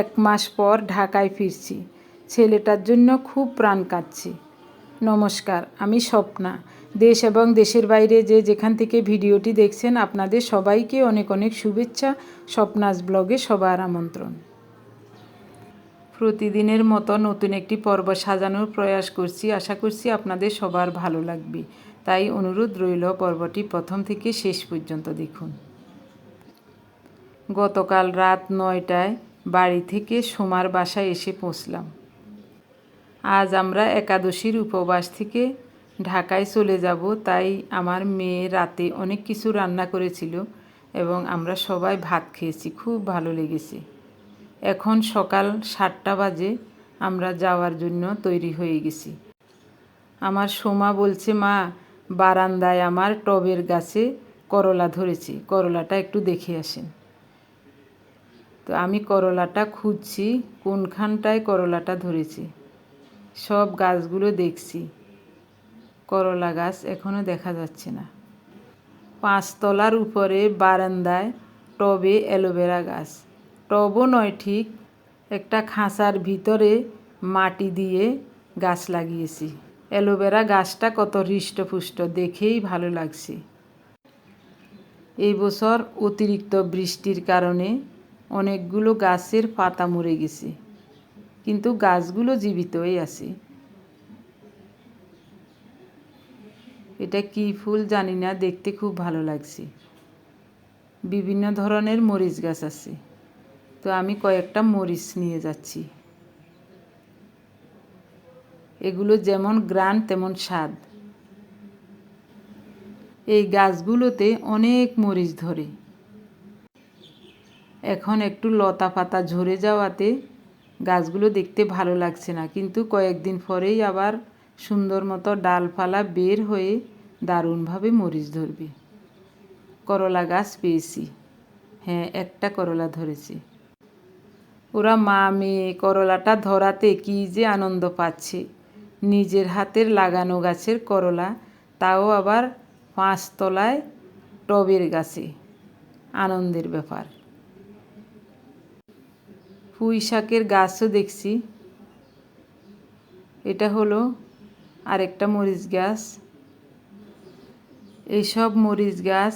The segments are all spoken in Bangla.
এক মাস পর ঢাকায় ফিরছি। ছেলেটার জন্য খুব প্রাণ কাঁদছি। নমস্কার, আমি স্বপ্না। দেশ এবং দেশের বাইরে যে যেখান থেকে ভিডিওটি দেখছেন, আপনাদের সবাইকে অনেক অনেক শুভেচ্ছা। স্বপ্নাস ব্লগে সবার আমন্ত্রণ। প্রতিদিনের মতো নতুন একটি পর্ব সাজানোর প্রয়াস করছি। আশা করছি আপনাদের সবার ভালো লাগবে। তাই অনুরোধ রইল পর্বটি প্রথম থেকে শেষ পর্যন্ত দেখুন। গতকাল রাত নয়টায় বাড়ি থেকে সোমার বাসায় এসে পৌঁছলাম। আজ আমরা একাদশীর উপবাস থেকে ঢাকায় চলে যাব, তাই আমার মেয়ে রাতে অনেক কিছু রান্না করেছিল এবং আমরা সবাই ভাত খেয়েছি, খুব ভালো লেগেছে। এখন সকাল সাতটা বাজে, আমরা যাওয়ার জন্য তৈরি হয়ে গেছি। আমার সোমা বলছে, মা, বারান্দায় আমার টবের গাছে করলা ধরেছি, করলাটা একটু দেখে আসেন। তো আমি করলাটা খুঁজছি, কোনখানটায় করলাটা ধরেছে। সব গাছগুলো দেখছি। করলা গাছ এখনও দেখা যাচ্ছে না। পাঁচতলার উপরে বারান্দায় টবে অ্যালোভেরা গাছ। টবও নয় ঠিক, একটা খাঁচার ভিতরে মাটি দিয়ে গাছ লাগিয়েছি। অ্যালোভেরা গাছটা কত হৃষ্টপুষ্ট, দেখেই ভালো লাগছে। এই বছর অতিরিক্ত বৃষ্টির কারণে অনেকগুলো গাছের পাতা মরে গেছে, কিন্তু গাছগুলো জীবিতই আছে। এটা কি ফুল জানি না, দেখতে খুব ভালো লাগছে। বিভিন্ন ধরনের মরিচ গাছ আছে। তো আমি কয়েকটা মরিচ নিয়ে যাচ্ছি। এগুলো যেমন গ্রান, তেমন স্বাদ। এই গাছগুলোতে অনেক মরিচ ধরে। এখন একটু লতা পাতা ঝরে যাওয়াতে গাছগুলো দেখতে ভালো লাগছে না। কিন্তু কয়েকদিন পরেই আবার সুন্দর মতো ডালপালা বের হয়ে দারুণভাবে মরিচ ধরবে। করলা গাছ পেয়েছি। হ্যাঁ একটা করলা ধরেছে। ওরা মা মেয়ে করলাটা ধরাতে কী যে আনন্দ পাচ্ছে। নিজের হাতের লাগানো গাছের করলা, তাও আবার পাঁচতলায় টবের গাছে। আনন্দের ব্যাপার। পুঁই শাকের গাছও দেখছি। এটা হলো আরেকটা মরিচ গাছ। এইসব মরিচ গাছ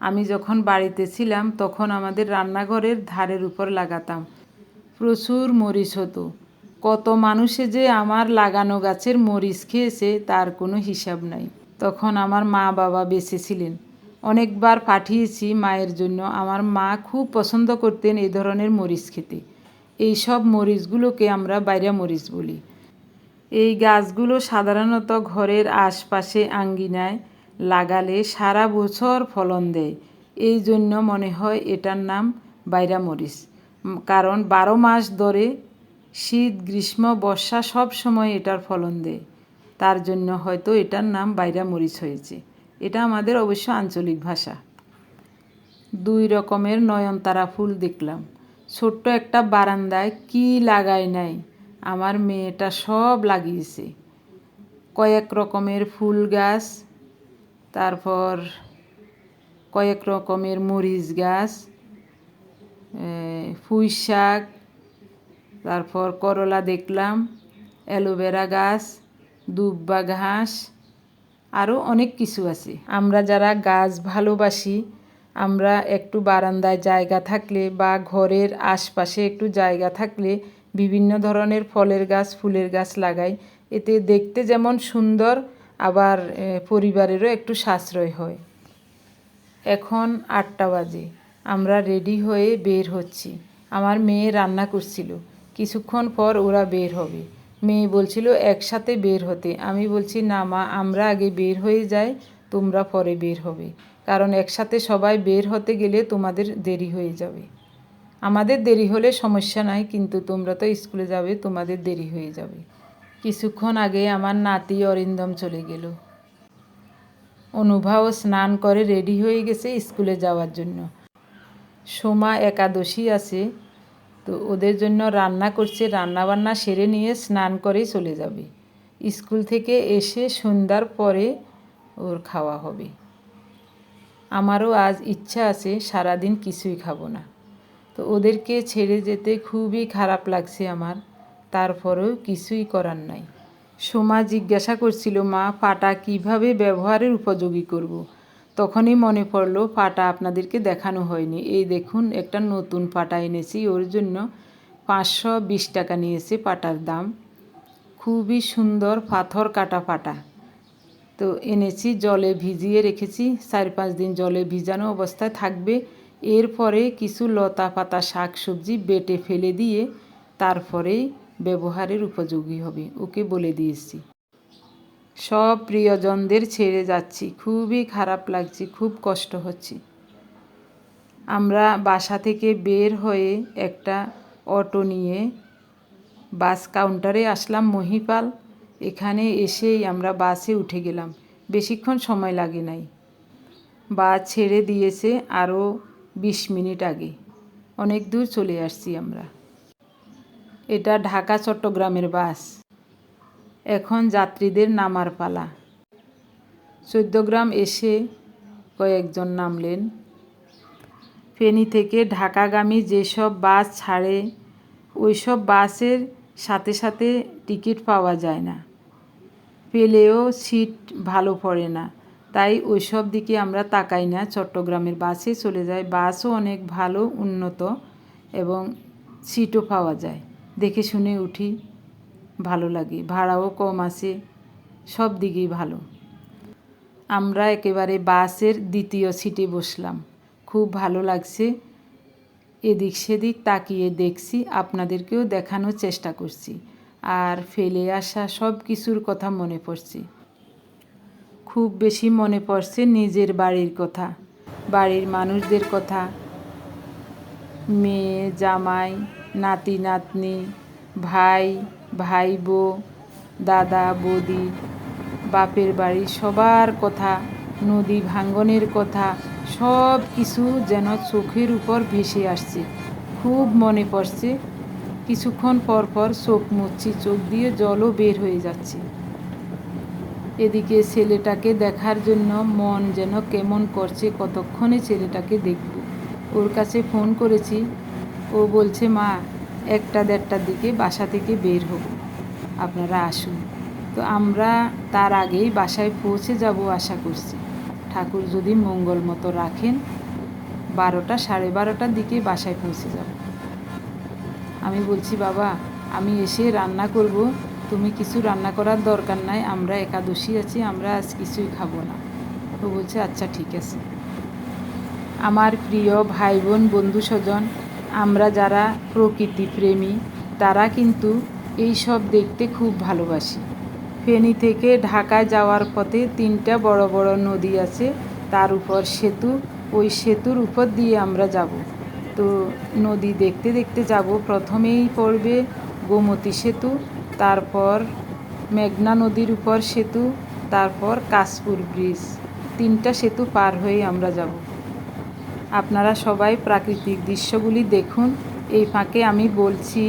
আমি যখন বাড়িতে ছিলাম তখন আমাদের রান্নাঘরের ধারের উপর লাগাতাম। প্রচুর মরিচ হতো। কত মানুষে যে আমার লাগানো গাছের মরিচ খেয়েছে তার কোনো হিসাব নাই। তখন আমার মা বাবা বেঁচে ছিলেন। অনেকবার পাঠিয়েছি মায়ের জন্য। আমার মা খুব পছন্দ করতেন এই ধরনের মরিচ খেতে। এই সব মরিচগুলোকে আমরা বাইরা মরিচ বলি। এই গাছগুলো সাধারণত ঘরের আশপাশে আঙ্গিনায় লাগালে সারা বছর ফলন দেয়। এই জন্য মনে হয় এটার নাম বাইরা মরিচ। কারণ বারো মাস ধরে শীত, গ্রীষ্ম, বর্ষা সব সময় এটার ফলন দেয়। তার জন্য হয়তো এটার নাম বাইরা মরিচ হয়েছে। এটা আমাদের অবশ্য আঞ্চলিক ভাষা। দুই রকমের নয়নতারা ফুল দেখলাম। ছোট্ট একটা বারান্দায় কি লাগায় নাই? আমার মেয়েটা সব লাগিয়েছে। কয়েক রকমের ফুল গাছ, তারপর কয়েক রকমের মরিচ গাছ পুঁই শাক, তারপর করলা দেখলাম, অ্যালোভেরা গাছ, দুব্বা ঘাস আরও অনেক কিছু আছে। আমরা যারা গাছ ভালোবাসি আমরা একটু বারান্দায় জায়গা থাকলে বা ঘরের আশপাশে একটু জায়গা থাকলে বিভিন্ন ধরনের ফলের গাছ, ফুলের গাছ লাগাই। এতে দেখতে যেমন সুন্দর, আবার পরিবারেরও একটু সাশ্রয় হয়। এখন আটটা বাজে। আমরা রেডি হয়ে বের হচ্ছি। আমার মেয়ে রান্না করছিল। কিছুক্ষণ পর ওরা বের হবে। মেয়ে বলছিল, একসাথে বের হতে। আমি বলছি, না মা, আমরা আগে বের হয়ে যাই, তোমরা পরে বের হবে। কারণ একসাথে সবাই বের হতে গেলে তোমাদের দেরি হয়ে যাবে। আমাদের দেরি হলে সমস্যা নাই, কিন্তু তোমরা তো স্কুলে যাবে, তোমাদের দেরি হয়ে যাবে। কিছুক্ষণ আগে আমার নাতি অরিন্দম চলে গেল। অনুভাও স্নান করে রেডি হয়ে গেছে স্কুলে যাওয়ার জন্য। সোমা একাদশী আছে, তো ওদের জন্য রান্না করছে রান্না বান্না সেরে নিয়ে স্নান করে চলে যাবে। স্কুল থেকে এসে সন্ধ্যার পরে ওর খাওয়া হবে। আমারও আজ ইচ্ছা আছে সারাদিন কিছুই খাব না। তো ওদেরকে ছেড়ে যেতে খুবই খারাপ লাগছে আমার, তারপরেও কিছুই করার নাই। সোমা জিজ্ঞাসা করছিল, মা, পাটা কীভাবে ব্যবহারের উপযোগী করব। তখনই মনে পড়ল, পাটা আপনাদেরকে দেখানো হয়নি। এই দেখুন, একটা নতুন পাটা এনেছি, ওর জন্য পাঁচশো বিশ টাকা নিয়েছে পাটার দাম। খুবই সুন্দর পাথর কাটা পাটা। তো এনেছি, জলে ভিজিয়ে রেখেছি। চার পাঁচ দিন জলে ভিজানো অবস্থায় থাকবে। এরপরে কিছু লতা পাতা শাক সবজি বেটে ফেলে দিয়ে তারপরেই ব্যবহারের উপযোগী হবে, ওকে বলে দিয়েছি। সব প্রিয়জনদের ছেড়ে যাচ্ছি, খুবই খারাপ লাগছে, খুব কষ্ট হচ্ছে। আমরা বাসা থেকে বের হয়ে একটা অটো নিয়ে বাস কাউন্টারে আসলাম মহিপাল। এখানে এসেই আমরা বাসে উঠে গেলাম। বেশিক্ষণ সময় লাগে নাই। বাস ছেড়ে দিয়েছে আরও বিশ মিনিট আগে। অনেক দূর চলে আসছি আমরা। এটা ঢাকা, চট্টগ্রামের বাস। এখন যাত্রীদের নামার পালা। চোদ্দগ্রাম এসে কয়েকজন নামলেন। ফেনী থেকে ঢাকাগামী যেসব বাস ছাড়ে, ওইসব বাসের সাথে সাথে টিকিট পাওয়া যায় না। পেলেও সিট ভালো পড়ে না। তাই ওইসব দিকে আমরা তাকাই না। চট্টগ্রামের বাসে চলে যায়। বাসও অনেক ভালো, উন্নত এবং সিটও পাওয়া যায়। দেখে শুনে উঠি, ভালো লাগে। ভাড়াও কম আছে, সব দিকেই ভালো। আমরা একেবারে বাসের দ্বিতীয় সিটে বসলাম। খুব ভালো লাগছে। এদিক সেদিক তাকিয়ে দেখছি, আপনাদেরকেও দেখানোর চেষ্টা করছি। আর ফেলে আসা সব কিছুর কথা মনে পড়ছে। খুব বেশি মনে পড়ছে নিজের বাড়ির কথা, বাড়ির মানুষদের কথা। মেয়ে, জামাই, নাতি, নাতনি, ভাই ভাই বউ, দাদা, বৌদি, বাপের বাড়ি সবার কথা, নদী ভাঙ্গনের কথা সব কিছু যেন চোখের উপর ভেসে আসছে। খুব মনে পড়ছে। কিছুক্ষণ পর পর চোখ মুচ্ছি, চোখ দিয়ে জলও বের হয়ে যাচ্ছে। এদিকে ছেলেটাকে দেখার জন্য মন যেন কেমন করছে, কতক্ষণে ছেলেটাকে দেখব। ওর কাছে ফোন করেছি। ও বলছে, মা, একটা দেড়টার দিকে বাসা থেকে বের হব। আপনারা আসুন। তো আমরা তার আগেই বাসায় পৌঁছে যাব আশা করছি। ঠাকুর যদি মঙ্গল মতো রাখেন, বারোটা, সাড়ে বারোটার দিকে বাসায় পৌঁছে যাব। আমি বলছি, বাবা, আমি এসে রান্না করব। তুমি কিছু রান্না করার দরকার নাই। আমরা একাদশী আছি, আমরা আজ কিছুই খাব না। ও বলছে আচ্ছা ঠিক আছে। আমার প্রিয় ভাই বোন বন্ধু স্বজন আমরা যারা প্রকৃতি প্রেমী তারা কিন্তু এই সব দেখতে খুব ভালোবাসি। ফেনী থেকে ঢাকায় যাওয়ার পথে তিনটা বড় বড় নদী আছে, তার উপর সেতু। ওই সেতুর উপর দিয়ে আমরা যাব। তো নদী দেখতে দেখতে যাব। প্রথমেই পড়বে গোমতী সেতু, তারপর মেঘনা নদীর উপর সেতু, তারপর কাশপুর ব্রিজ। তিনটা সেতু পার হয়ে আমরা যাব। আপনারা সবাই প্রাকৃতিক দৃশ্যগুলি দেখুন। এই ফাঁকে আমি বলছি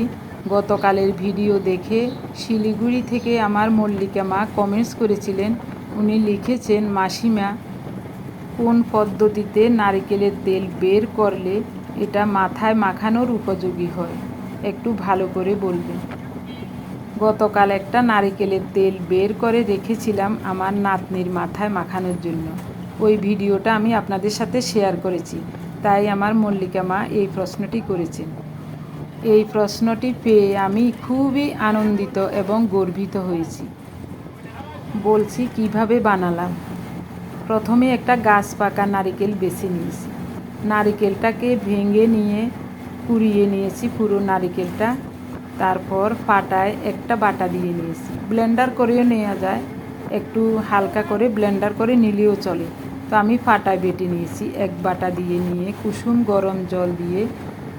গতকালের ভিডিও দেখে শিলিগুড়ি থেকে আমার মল্লিকা মা কমেন্টস করেছিলেন, উনি লিখেছেন, মাসিমা, কোন পদ্ধতিতে নারিকেলের তেল বের করলে এটা মাথায় মাখানোর উপযোগী হয়? একটু ভালো করে বলবেন। গতকাল একটা নারিকেলের তেল বের করে রেখেছিলাম আমার নাতনির মাথায় মাখানোর জন্য। ওই ভিডিওটা আমি আপনাদের সাথে শেয়ার করেছি। তাই আমার মল্লিকা মা এই প্রশ্নটি করেছেন। এই প্রশ্নটি পেয়ে আমি খুবই আনন্দিত এবং গর্বিত হয়েছি। বলছি, কীভাবে বানালাম? প্রথমে একটা গাছ পাকা নারিকেল বেছে নিয়েছি। নারিকেলটাকে ভেঙে নিয়ে কুড়িয়ে নিয়েছি পুরো নারিকেলটা। তারপর পাটায় একটা বাটা দিয়ে নিয়েছি। ব্লেন্ডার করেও নেওয়া যায়। একটু হালকা করে ব্লেন্ডার করে নিলেও চলে। তো আমি পাটায় বেটে নিয়েছি। এক বাটা দিয়ে নিয়ে কুসুম গরম জল দিয়ে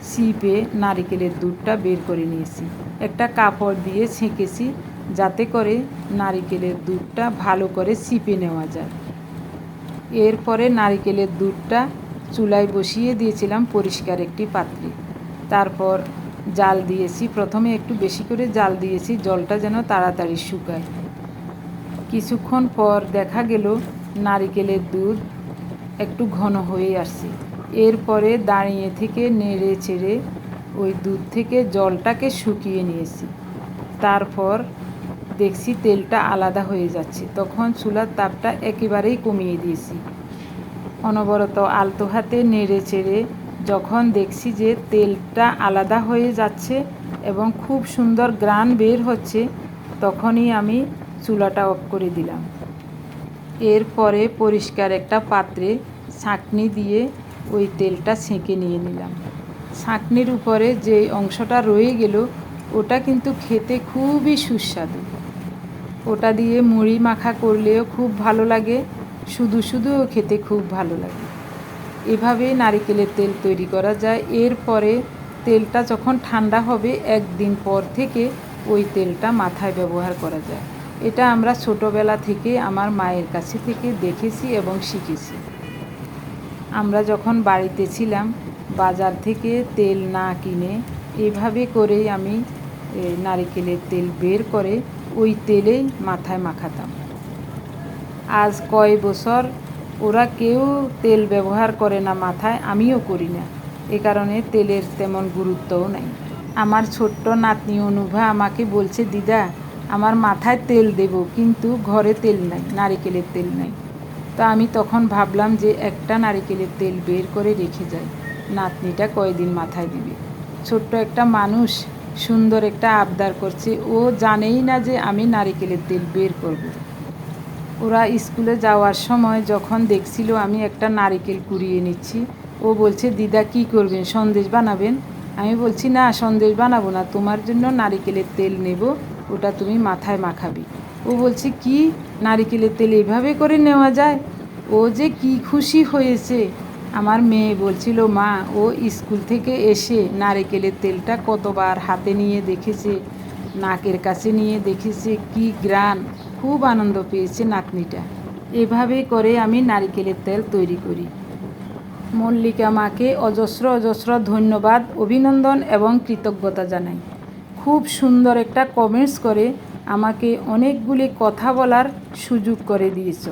সিপে নারিকেলের দুধটা বের করে নিয়েছি। একটা কাপড় দিয়ে ছেঁকেছি যাতে করে নারিকেলের দুধটা ভালো করে সিপে নেওয়া যায়। এরপরে নারিকেলের দুধটা চুলায় বসিয়ে দিয়েছিলাম পরিষ্কার একটি পাত্রে। তারপর জাল দিয়েছি। প্রথমে একটু বেশি করে জাল দিয়েছি, জলটা যেন তাড়াতাড়ি শুকায়। কিছুক্ষণ পর দেখা গেল নারিকেলের দুধ একটু ঘন হয়ে আসছে। এরপরে দাঁড়িয়ে থেকে নেড়ে চেড়ে ওই দুধ থেকে জলটাকে শুকিয়ে নিয়েছি। তারপর দেখছি তেলটা আলাদা হয়ে যাচ্ছে। তখন চুলার তাপটা একেবারেই কমিয়ে দিয়েছি। অনবরত আলতো হাতে নেড়ে চেড়ে যখন দেখছি যে তেলটা আলাদা হয়ে যাচ্ছে এবং খুব সুন্দর গ্রান বের হচ্ছে, তখনই আমি চুলাটা অফ করে দিলাম। এরপরে পরিষ্কার একটা পাত্রে ছাঁকনি দিয়ে ওই তেলটা ছেঁকে নিয়ে নিলাম। ছাঁকনির উপরে যে অংশটা রয়ে গেল, ওটা কিন্তু খেতে খুবই সুস্বাদু। ওটা দিয়ে মুড়ি মাখা করলেও খুব ভালো লাগে, শুধু শুধুও খেতে খুব ভালো লাগে। এভাবেই নারিকেলের তেল তৈরি করা যায়। এরপরে তেলটা যখন ঠান্ডা হবে, একদিন পর থেকে ওই তেলটা মাথায় ব্যবহার করা যায়। এটা আমরা ছোটোবেলা থেকে আমার মায়ের কাছে থেকে দেখেছি এবং শিখেছি। আমরা যখন বাড়িতে ছিলাম, বাজার থেকে তেল না কিনে এভাবে করেই আমি নারিকেলের তেল বের করে ওই তেলেই মাথায় মাখাতাম। আজ কয় বছর ওরা কেউ তেল ব্যবহার করে না মাথায়, আমিও করি না। এ কারণে তেলের তেমন গুরুত্বও নাই। আমার ছোট্ট নাতনি অনুভা আমাকে বলছে, দিদা, আমার মাথায় তেল দেব, কিন্তু ঘরে তেল নাই, নারিকেলের তেল নাই। তো আমি তখন ভাবলাম যে একটা নারিকেলের তেল বের করে রেখে যাই। নাতনিটা কয়দিন মাথায় দিবে। ছোট্ট একটা মানুষ, সুন্দর একটা আবদার করছে। ও জানেই না যে আমি নারিকেলের তেল বের করব। ওরা স্কুলে যাওয়ার সময় যখন দেখছিল আমি একটা নারিকেল কুড়িয়ে নিচ্ছি, ও বলছে, দিদা, কি করবেন? সন্দেশ বানাবেন? আমি বলছি, না, সন্দেশ বানাবো না। তোমার জন্য নারিকেলের তেল নেব। ওটা তুমি মাথায় মাখাবি। ও বলছে, কি? নারিকেলের তেল এভাবে করে নেওয়া যায়? ও যে কি খুশি হয়েছে। আমার মেয়ে বলছিল, মা, ও স্কুল থেকে এসে নারিকেলের তেলটা কতবার হাতে নিয়ে দেখেছে, নাকের কাছে নিয়ে দেখেছে, কি গ্রান খুব আনন্দ পেয়েছে নাতনিটা। এভাবে করে আমি নারিকেলের তেল তৈরি করি। মল্লিকা মাকে অজস্র অজস্র ধন্যবাদ, অভিনন্দন এবং কৃতজ্ঞতা জানাই। খুব সুন্দর একটা কমেন্টস করে আমাকে অনেকগুলি কথা বলার সুযোগ করে দিয়েছ।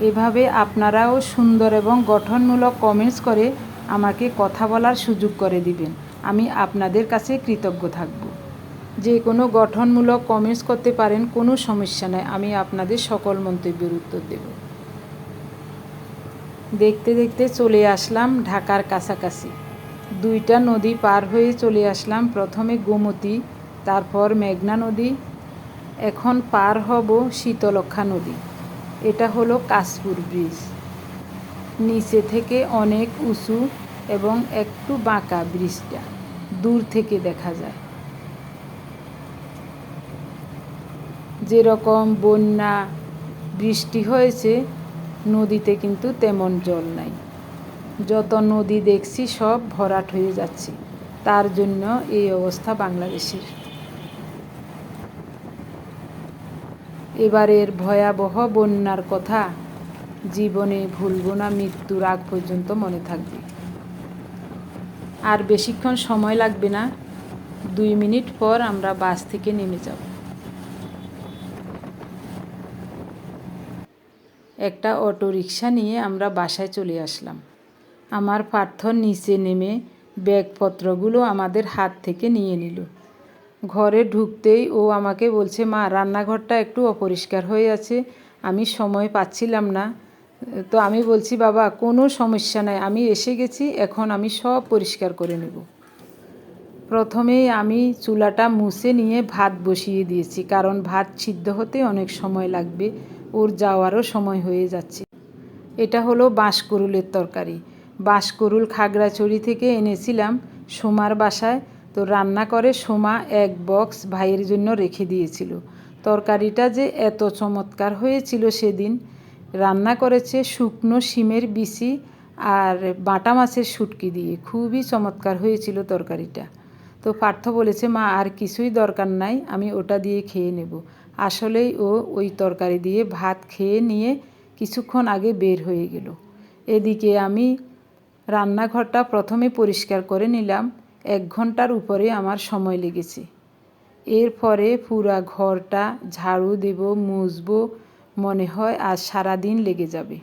এভাবে আপনারাও সুন্দর এবং গঠনমূলক কমেন্টস করে আমাকে কথা বলার সুযোগ করে দিবেন। আমি আপনাদের কাছে কৃতজ্ঞ থাকব। যে কোনো গঠনমূলক কমেন্টস করতে পারেন, কোনো সমস্যা নেই। আমি আপনাদের সকল মন্তব্যের উত্তর দেব। দেখতে দেখতে চলে আসলাম ঢাকার কাছাকাছি। দুইটা নদী পার হয়ে চলে আসলাম। প্রথমে গোমতী, তারপর মেঘনা নদী এখন পার হব শীতলক্ষা নদী। এটা হলো কাশপুর ব্রিজ। নিচে থেকে অনেক উঁচু এবং একটু বাঁকা ব্রিজটা। দূর থেকে দেখা যায়। যেরকম বন্যা, বৃষ্টি হয়েছে, নদীতে কিন্তু তেমন জল নাই। যত নদী দেখছি সব ভরাট হয়ে যাচ্ছে। তার জন্য এই অবস্থা বাংলাদেশের। এবারের ভয়াবহ বন্যার কথা জীবনে ভুলব না, মৃত্যুর আগ পর্যন্ত মনে থাকবে। আর বেশিক্ষণ সময় লাগবে না, দুই মিনিট পর আমরা বাস থেকে নেমে যাব। একটা অটো রিক্সা নিয়ে আমরা বাসায় চলে আসলাম। আমার পার্থর নিচে নেমে ব্যাগপত্রগুলো আমাদের হাত থেকে নিয়ে নিল। ঘরে ঢুকতেই ও আমাকে বলছে, মা, রান্নাঘরটা একটু অপরিষ্কার হয়ে আছে, আমি সময় পাচ্ছিলাম না। তো আমি বলছি, বাবা, কোনো সমস্যা নাই, আমি এসে গেছি, এখন আমি সব পরিষ্কার করে নেব। প্রথমেই আমি চুলাটা মুছে নিয়ে ভাত বসিয়ে দিয়েছি, কারণ ভাত সিদ্ধ হতে অনেক সময় লাগবে, ওর যাওয়ারও সময় হয়ে যাচ্ছে। এটা হলো বাঁশকরুলের তরকারি। বাঁশকরুল খাগড়াছড়ি থেকে এনেছিলাম, সোমার বাসায় তো রান্না করে সোমা এক বক্স ভাইয়ের জন্য রেখে দিয়েছিল। তরকারিটা যে এত চমৎকার হয়েছিল সেদিন। রান্না করেছে শুকনো শিমের বিচি আর বাটা মাছের শুটকি দিয়ে। খুবই চমৎকার হয়েছিল তরকারিটা। তো পার্থ বলেছে, মা, আর কিছুই দরকার নাই, আমি ওটা দিয়ে খেয়ে নেব। আসলেই ও ওই তরকারি দিয়ে ভাত খেয়ে নিয়ে কিছুক্ষণ আগে বের হয়ে গেল। এদিকে আমি রান্নাঘরটা প্রথমে পরিষ্কার করে নিলাম। এক ঘণ্টার উপরে আমার সময় লেগেছে। এরপরে পুরা ঘরটা ঝাড়ু দেব, মুছবো, মনে হয় আর সারা দিন লেগে যাবে।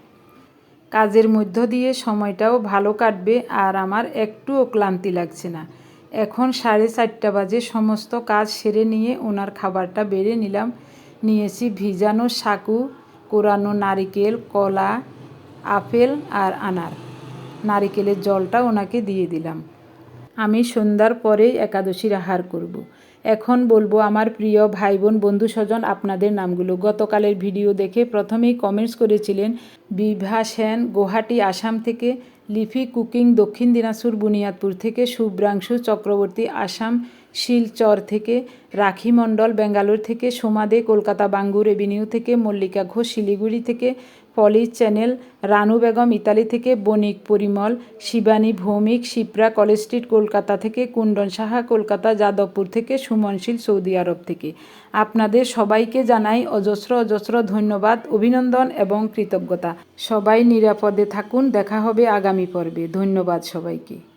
কাজের মধ্য দিয়ে সময়টাও ভালো কাটবে আর আমার একটুও ক্লান্তি লাগছে না। এখন সাড়ে চারটা বাজে, সমস্ত কাজ সেরে নিয়ে ওনার খাবারটা বেড়ে নিলাম। নিয়েছি ভিজানো সাকু, কোরানো নারিকেল, কলা, আপেল আর আনার। নারিকেলের জলটা ওনাকে দিয়ে দিলাম। আমি সন্ধ্যার পরেই একাদশীর আহার করব। এখন বলব, আমার প্রিয় ভাই বোন বন্ধু স্বজন আপনাদের নামগুলো গতকালের ভিডিও দেখে প্রথমেই কমেন্টস করেছিলেন, বিভা সেন, গুয়াহাটি, আসাম থেকে লিফি কুকিং, দক্ষিণ দিনাজপুর, বুনিয়াদপুর থেকে শুভ্রাংশু চক্রবর্তী, আসাম শিলচর থেকে রাখি মণ্ডল বেঙ্গালোর থেকে সোমাদে কলকাতা, বাঙ্গুর এভিনিউ থেকে মল্লিকা ঘোষ, শিলিগুড়ি থেকে পলি চ্যানেল, রানু বেগম ইতালি থেকে, বণিক পরিমল, শিবানী ভৌমিক, শিপ্রা কলেজ স্ট্রিট কলকাতা থেকে, কুণ্ডন সাহা কলকাতা, যাদবপুর থেকে সুমনশীল সৌদি আরব থেকে। আপনাদের সবাইকে জানাই অজস্র অজস্র ধন্যবাদ, অভিনন্দন এবং কৃতজ্ঞতা। সবাই নিরাপদে থাকুন, দেখা হবে আগামী পর্বে। ধন্যবাদ সবাইকে।